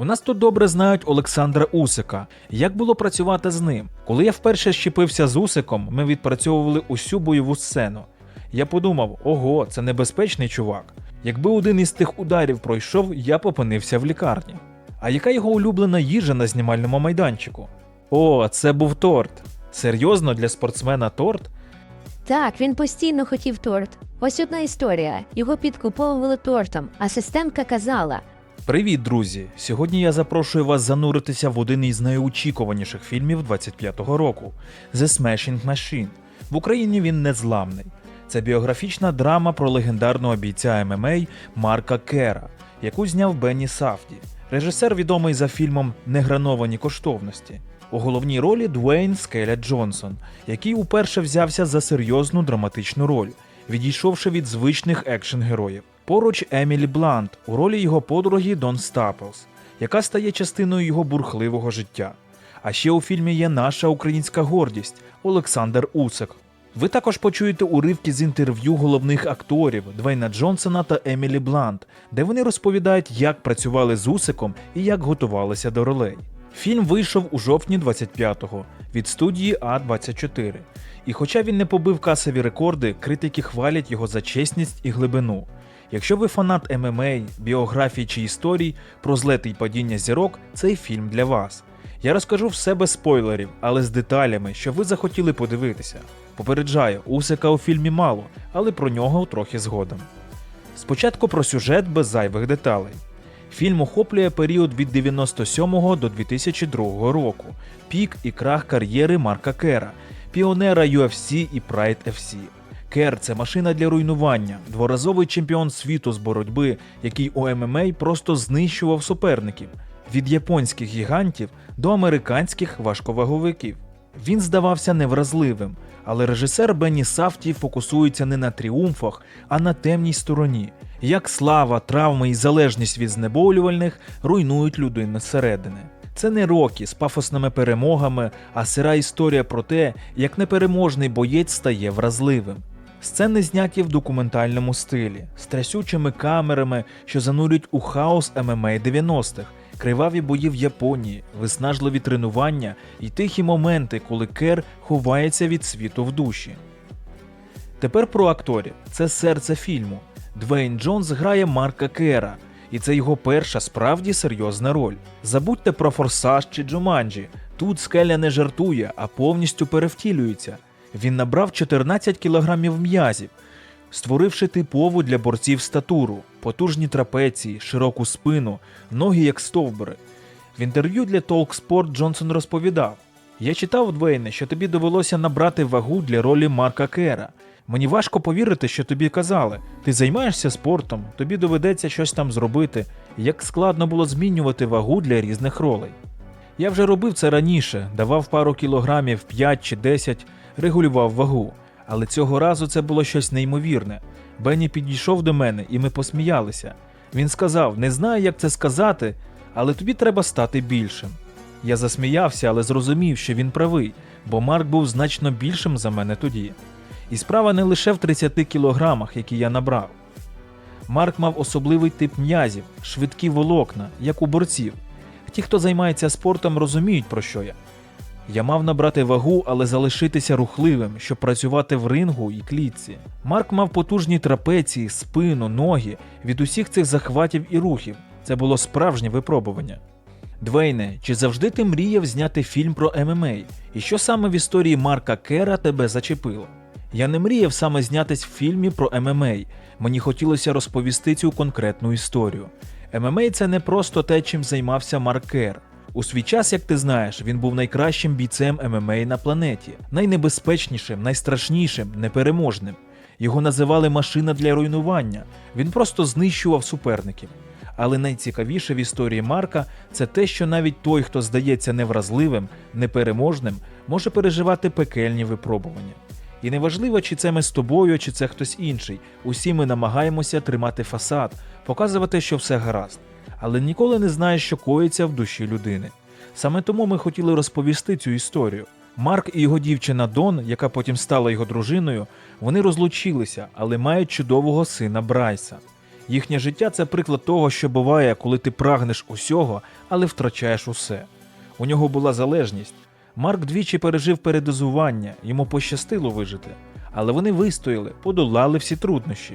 У нас тут добре знають Олександра Усика. Як було працювати з ним? Коли я вперше щепився з Усиком, ми відпрацьовували усю бойову сцену. Я подумав: ого, це небезпечний чувак. Якби один із тих ударів пройшов, я б опинився в лікарні. А яка його улюблена їжа на знімальному майданчику? О, це був торт. Серйозно для спортсмена торт? Так, він постійно хотів торт. Ось одна історія. Його підкуповували тортом. Асистентка казала: Привіт, друзі! Сьогодні я запрошую вас зануритися в один із найочікуваніших фільмів 25-го року The Smashing Machine. В Україні він незламний. Це біографічна драма про легендарного бійця ММА Марка Кера, яку зняв Бенні Сафді. Режисер відомий за фільмом Неграновані коштовності. У головній ролі Дуейн Скеля Джонсон, який уперше взявся за серйозну драматичну роль, відійшовши від звичних екшн-героїв. Поруч Емілі Блант у ролі його подруги Дон Стаплс, яка стає частиною його бурхливого життя. А ще у фільмі є наша українська гордість Олександр Усик. Ви також почуєте уривки з інтерв'ю головних акторів Двейна Джонсона та Емілі Блант, де вони розповідають, як працювали з Усиком і як готувалися до ролей. Фільм вийшов у жовтні 25-го від студії А24. І хоча він не побив касові рекорди, критики хвалять його за чесність і глибину. Якщо ви фанат ММА, біографій чи історій про злети й падіння зірок, цей фільм для вас. Я розкажу все без спойлерів, але з деталями, що ви захотіли подивитися. Попереджаю, Усика у фільмі мало, але про нього трохи згодом. Спочатку про сюжет без зайвих деталей. Фільм охоплює період від 97 до 2002 року, пік і крах кар'єри Марка Кера, піонера UFC і Pride FC. Кер це машина для руйнування, дворазовий чемпіон світу з боротьби, який у ММА просто знищував суперників від японських гігантів до американських важковаговиків. Він здавався невразливим, але режисер Бенні Сафті фокусується не на тріумфах, а на темній стороні. Як слава, травми і залежність від знеболювальних руйнують людину зсередини. Це не роки з пафосними перемогами, а сира історія про те, як непереможний боєць стає вразливим. Сцени зняті в документальному стилі, з трясючими камерами, що занурюють у хаос ММА 90-х, криваві бої в Японії, виснажливі тренування і тихі моменти, коли Кер ховається від світу в душі. Тепер про акторів. Це серце фільму. Двейн Джонс грає Марка Кера, і це його перша справді серйозна роль. Забудьте про форсаж чи Джуманджі. Тут скеля не жартує, а повністю перевтілюється. Він набрав 14 кілограмів м'язів, створивши типову для борців статуру, потужні трапеції, широку спину, ноги як стовбури. В інтерв'ю для TalkSport Джонсон розповідав: Я читав, Двейне, що тобі довелося набрати вагу для ролі Марка Кера. Мені важко повірити, що тобі казали, ти займаєшся спортом, тобі доведеться щось там зробити. Як складно було змінювати вагу для різних ролей. Я вже робив це раніше, давав пару кілограмів 5 чи 10, регулював вагу. Але цього разу це було щось неймовірне. Бенні підійшов до мене, і ми посміялися. Він сказав: Не знаю, як це сказати, але тобі треба стати більшим. Я засміявся, але зрозумів, що він правий, бо Марк був значно більшим за мене тоді. І справа не лише в 30 кілограмах, які я набрав. Марк мав особливий тип м'язів, швидкі волокна, як у борців. Ті, хто займається спортом, розуміють, про що я. Я мав набрати вагу, але залишитися рухливим, щоб працювати в рингу і клітці. Марк мав потужні трапеції, спину, ноги від усіх цих захватів і рухів. Це було справжнє випробування. Двейне, чи завжди ти мріяв зняти фільм про ММА? І що саме в історії Марка Кера тебе зачепило? Я не мріяв саме знятись в фільмі про ММА. Мені хотілося розповісти цю конкретну історію. ММА – це не просто те, чим займався Марк Кер. У свій час, як ти знаєш, він був найкращим бійцем ММА на планеті, найнебезпечнішим, найстрашнішим, непереможним. Його називали машина для руйнування. Він просто знищував суперників. Але найцікавіше в історії Марка це те, що навіть той, хто здається невразливим, непереможним, може переживати пекельні випробування. І неважливо, чи це ми з тобою, чи це хтось інший. Усі ми намагаємося тримати фасад, показувати, що все гаразд. Але ніколи не знаєш, що коїться в душі людини. Саме тому ми хотіли розповісти цю історію. Марк і його дівчина Дон, яка потім стала його дружиною, вони розлучилися, але мають чудового сина Брайса. Їхнє життя це приклад того, що буває, коли ти прагнеш усього, але втрачаєш усе. У нього була залежність. Марк двічі пережив передозування, йому пощастило вижити, але вони вистояли, подолали всі труднощі.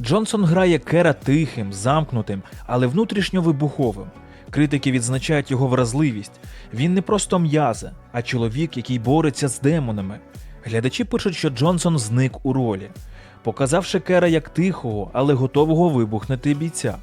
Джонсон грає Кера тихим, замкнутим, але внутрішньо вибуховим. Критики відзначають його вразливість. Він не просто м'яза, а чоловік, який бореться з демонами. Глядачі пишуть, що Джонсон зник у ролі, показавши Кера як тихого, але готового вибухнути бійця.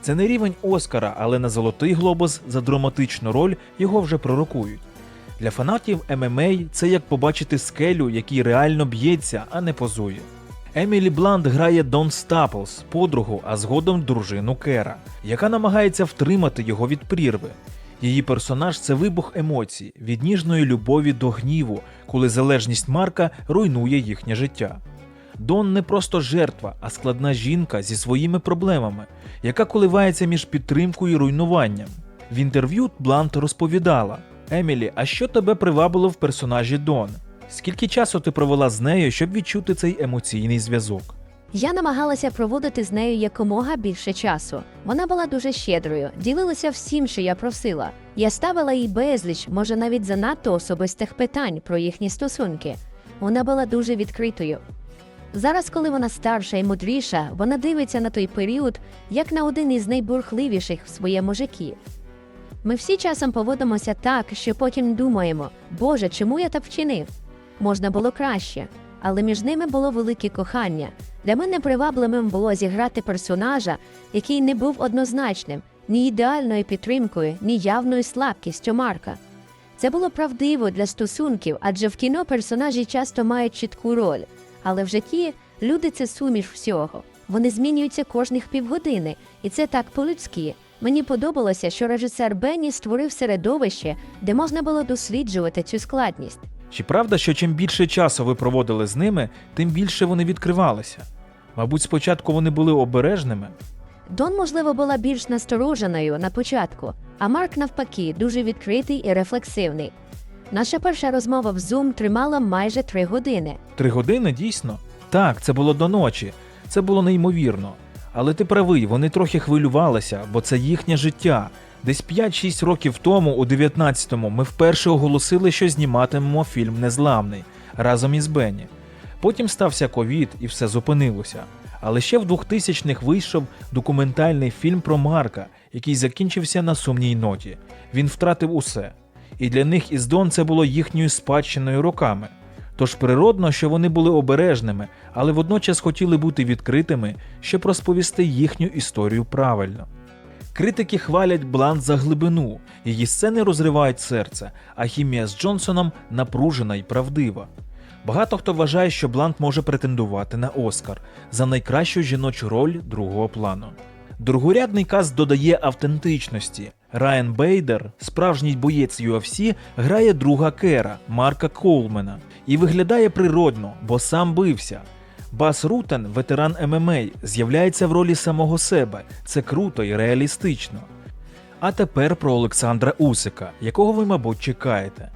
Це не рівень Оскара, але на золотий глобус за драматичну роль його вже пророкують. Для фанатів ММА це як побачити скелю, який реально б'ється, а не позує. Емілі Бланд грає Дон Стаплс, подругу, а згодом дружину Кера, яка намагається втримати його від прірви. Її персонаж це вибух емоцій, від ніжної любові до гніву, коли залежність Марка руйнує їхнє життя. Дон не просто жертва, а складна жінка зі своїми проблемами, яка коливається між підтримкою і руйнуванням. В інтерв'ю Блант розповідала: Емілі, а що тебе привабило в персонажі Дон? Скільки часу ти провела з нею, щоб відчути цей емоційний зв'язок? Я намагалася проводити з нею якомога більше часу. Вона була дуже щедрою, ділилася всім, що я просила. Я ставила їй безліч, може навіть занадто особистих питань про їхні стосунки. Вона була дуже відкритою. Зараз, коли вона старша і мудріша, вона дивиться на той період як на один із найбурхливіших в своєму житті. Ми всі часом поводимося так, що потім думаємо, Боже, чому я так вчинив? Можна було краще, але між ними було велике кохання. Для мене привабливим було зіграти персонажа, який не був однозначним, ні ідеальною підтримкою, ні явною слабкістю Марка. Це було правдиво для стосунків, адже в кіно персонажі часто мають чітку роль, але в житті люди це суміш всього. Вони змінюються кожних півгодини, і це так по-людськи. Мені подобалося, що режисер Бенні створив середовище, де можна було досліджувати цю складність. Чи правда, що чим більше часу ви проводили з ними, тим більше вони відкривалися? Мабуть, спочатку вони були обережними. Дон, можливо, була більш настороженою на початку, а Марк, навпаки, дуже відкритий і рефлексивний. Наша перша розмова в Zoom тримала майже три години. Три години дійсно? Так, це було до ночі. Це було неймовірно. Але ти правий, вони трохи хвилювалися, бо це їхнє життя. Десь 5-6 років тому, у 19-му, ми вперше оголосили, що зніматимемо фільм Незламний разом із Бенні. Потім стався ковід і все зупинилося. Але ще в 2000-х вийшов документальний фільм про Марка, який закінчився на сумній ноті. Він втратив усе. І для них із Дон це було їхньою спадщиною роками. Тож природно, що вони були обережними, але водночас хотіли бути відкритими, щоб розповісти їхню історію правильно. Критики хвалять Блант за глибину, її сцени розривають серце, а хімія з Джонсоном напружена і правдива. Багато хто вважає, що Блант може претендувати на Оскар за найкращу жіночу роль другого плану. Другорядний каст додає автентичності. Райан Бейдер, справжній боєць UFC, грає друга Кера Марка Коулмена і виглядає природно, бо сам бився. Бас Рутен, ветеран ММА, з'являється в ролі самого себе. Це круто і реалістично. А тепер про Олександра Усика, якого ви, мабуть, чекаєте.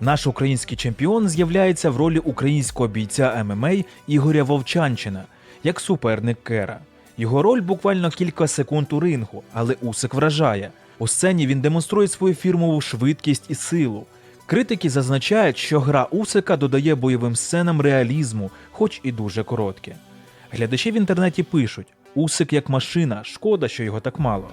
Наш український чемпіон з'являється в ролі українського бійця ММА Ігоря Вовчанчина як суперник Кера. Його роль буквально кілька секунд у рингу, але Усик вражає. У сцені він демонструє свою фірмову швидкість і силу. Критики зазначають, що гра Усика додає бойовим сценам реалізму, хоч і дуже коротке. Глядачі в інтернеті пишуть: Усик як машина, шкода, що його так мало.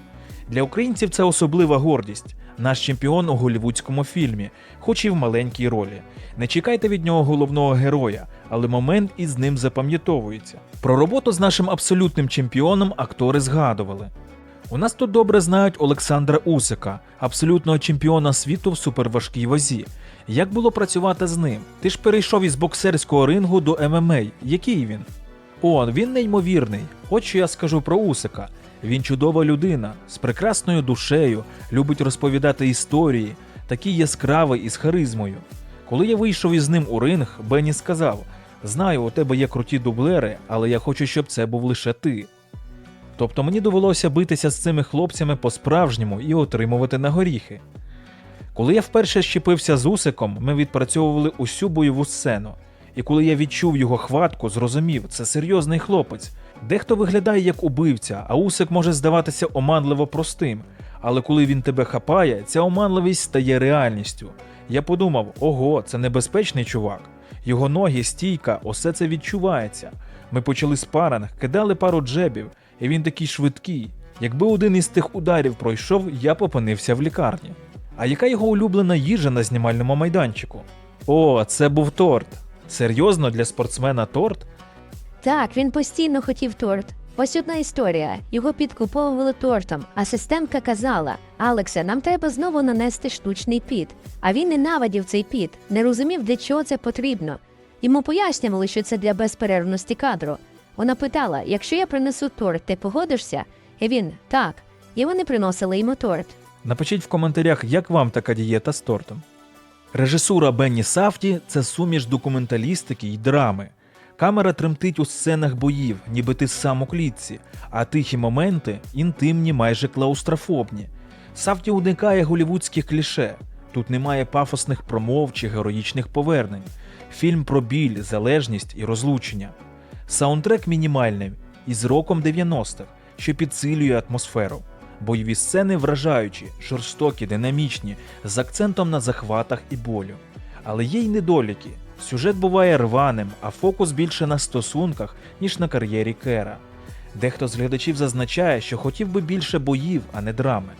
Для українців це особлива гордість. Наш чемпіон у голівудському фільмі, хоч і в маленькій ролі. Не чекайте від нього головного героя, але момент із ним запам'ятовується. Про роботу з нашим абсолютним чемпіоном актори згадували. У нас тут добре знають Олександра Усика, абсолютного чемпіона світу в суперважкій вазі. Як було працювати з ним? Ти ж перейшов із боксерського рингу до ММА. Який він? О, він неймовірний. От що я скажу про Усика. Він чудова людина з прекрасною душею, любить розповідати історії, такий яскравий і з харизмою. Коли я вийшов із ним у ринг, Бенні сказав: Знаю, у тебе є круті дублери, але я хочу, щоб це був лише ти. Тобто мені довелося битися з цими хлопцями по-справжньому і отримувати на горіхи. Коли я вперше щепився з Усиком, ми відпрацьовували усю бойову сцену. І коли я відчув його хватку, зрозумів, це серйозний хлопець. Дехто виглядає як убивця, а Усик може здаватися оманливо простим. Але коли він тебе хапає, ця оманливість стає реальністю. Я подумав: ого, це небезпечний чувак. Його ноги, стійка, усе це відчувається. Ми почали спаринг, кидали пару джебів, і він такий швидкий. Якби один із тих ударів пройшов, я б опинився в лікарні. А яка його улюблена їжа на знімальному майданчику? О, це був торт. Серйозно для спортсмена торт? Так, він постійно хотів торт. Ось одна історія. Його підкуповували тортом. Асистентка казала: Алексе, нам треба знову нанести штучний піт. А він ненавидів цей піт, не розумів, для чого це потрібно. Йому пояснювали, що це для безперервності кадру. Вона питала: якщо я принесу торт, ти погодишся? І він так. І вони приносили йому торт. Напишіть в коментарях, як вам така дієта з тортом. Режисура Бенні Сафті це суміш документалістики й драми. Камера тремтить у сценах боїв, ніби ти сам у клітці, а тихі моменти інтимні, майже клаустрофобні. Сафті уникає голівудських кліше. Тут немає пафосних промов чи героїчних повернень. Фільм про біль, залежність і розлучення. Саундтрек мінімальний із роком 90-х, що підсилює атмосферу. Бойові сцени вражаючі, жорстокі, динамічні, з акцентом на захватах і болю. Але є й недоліки. Сюжет буває рваним, а фокус більше на стосунках, ніж на кар'єрі Кера. Дехто з глядачів зазначає, що хотів би більше боїв, а не драми.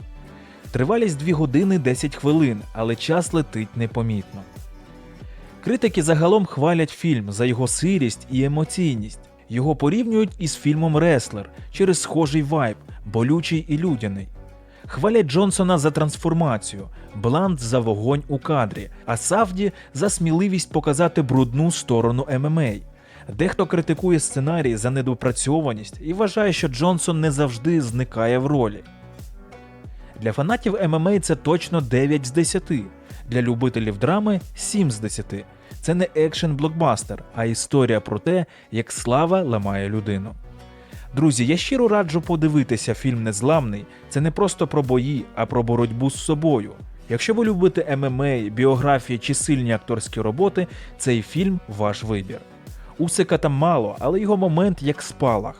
Тривалість 2 години 10 хвилин, але час летить непомітно. Критики загалом хвалять фільм за його сирість і емоційність. Його порівнюють із фільмом Реслер через схожий вайб, болючий і людяний. Хвалять Джонсона за трансформацію, Бланд за вогонь у кадрі, а Савді за сміливість показати брудну сторону ММА. Дехто критикує сценарій за недопрацьованість і вважає, що Джонсон не завжди зникає в ролі. Для фанатів ММА це точно 9 з 10, для любителів драми 7 з 10. Це не екшен блокбастер, а історія про те, як слава ламає людину. Друзі, я щиро раджу подивитися фільм Незламний. Це не просто про бої, а про боротьбу з собою. Якщо ви любите ММА, біографії чи сильні акторські роботи, цей фільм ваш вибір. Усика там мало, але його момент як спалах.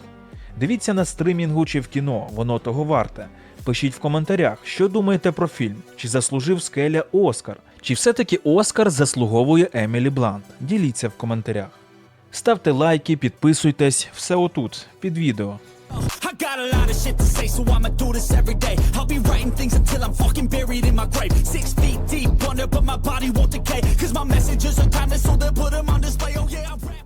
Дивіться на стримінгу чи в кіно, воно того варте. Пишіть в коментарях, що думаєте про фільм, чи заслужив скеля Оскар, чи все-таки Оскар заслуговує Емілі Блант. Діліться в коментарях. Ставте лайки, підписуйтесь, все отут, під відео. Oh.